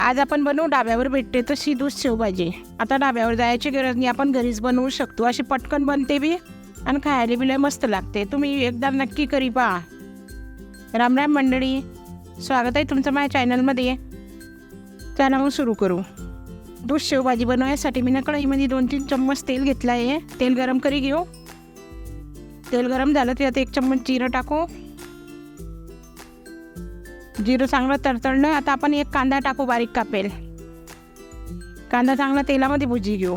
आज आपण बनवू डाब्यावर भेटते तर शिदूस शेवभाजी आता डाब्यावर जायची गरज नाही आपण घरीच बनवू शकतो. अशी पटकन बनते बी आणि खायला बी लय मस्त लागते. तुम्ही एकदा नक्की करी पहा. राम राम मंडळी स्वागत आहे तुमचं माझ्या चॅनलमध्ये. चला मग सुरू करू. दूध शेवभाजी बनवण्यासाठी मी ना कढईमध्ये दोन तीन चम्मच तेल घेतलं आहे. तेल गरम करी घेऊ. तेल गरम झालं त्यात एक चम्मच जिरं टाकू. जिरं चांगलं तडतडलं आता आपण एक कांदा टाकू बारीक कापेल. कांदा चांगला तेलामध्ये भुजी घेऊ.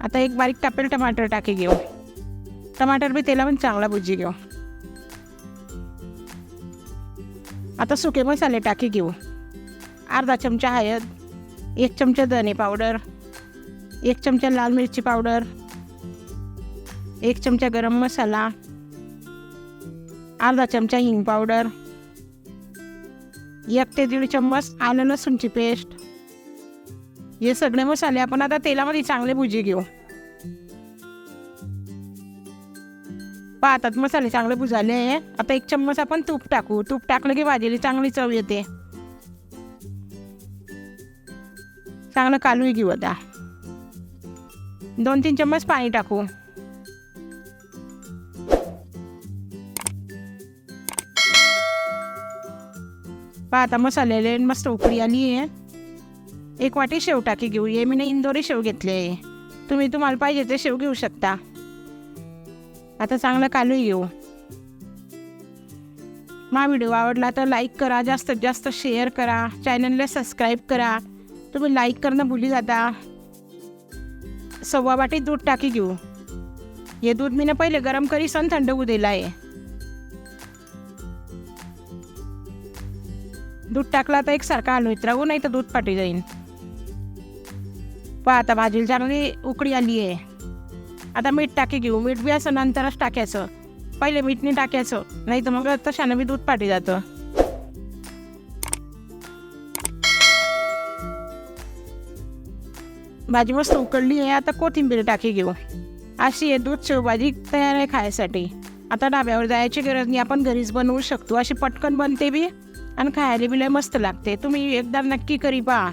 आता एक बारीक कापेल टमाटर टाकी घेऊ. टमाटर बी तेलामध्ये चांगला भुजी घेऊ. आता सुके मसाले टाकी घेऊ. अर्धा चमचा हळद एक चमचा धने पावडर एक चमचा लाल मिरची पावडर एक चमचा गरम मसाला अर्धा चमचा हिंग पावडर एक ते दीड चम्मच आलं लसूणची पेस्ट. हे सगळे मसाले आपण आता तेलामध्ये चांगले भुजी घेऊ. पाहतात मसाले चांगले भुजाले. आता एक चम्मच आपण तूप टाकू. तूप टाकलं की भाजीला चांगली चव येते. चांगलं कालू घेऊ आता. दोन तीन चम्मच पाणी टाकू. पहा आता मसाल्याला मस्त उकळी आली आहे. एक वाटी शेव टाकी घेऊ ये. मी ना इंदोरी शेव घेतले आहे. तुम्ही तुम्हाला पाहिजे ते शेव घेऊ शकता. आता चांगलं कालू घेऊ. मा व्हिडिओ आवडला तर लाईक करा जास्तीत जास्त शेअर करा. चॅनलला सबस्क्राईब करा. तुम्ही लाईक करणं भुली जाता. सव्वा वाटी दूध टाकी घेऊ. हे दूध मी ना पहिले गरम करी सण थंड होऊ दिलं आहे दूध टाकला तर एकसारखा हलवीत राहू नाही तर दूध फाटी जाईन. पहा आता भाजीला चांगली उकळी आली आहे. आता मीठ टाकी घेऊ. मीठ बी असं नंतरच टाकायचं. पहिले मीठने टाकायचं. नाही तर मग तशानं बी दूध पाटी जातं. भाजी मस्त उकडली आहे. आता कोथिंबीर टाकी घेऊ. अशी आहे दूध शेवभाजी तयार आहे खायसाठी. आता डाब्यावर जायची गरज नाही. आपण घरीच बनवू शकतो. अशी पटकन बनते बी. आणि खायला बी लय मस्त लागते तुम्ही एकदा नक्की करी पहा.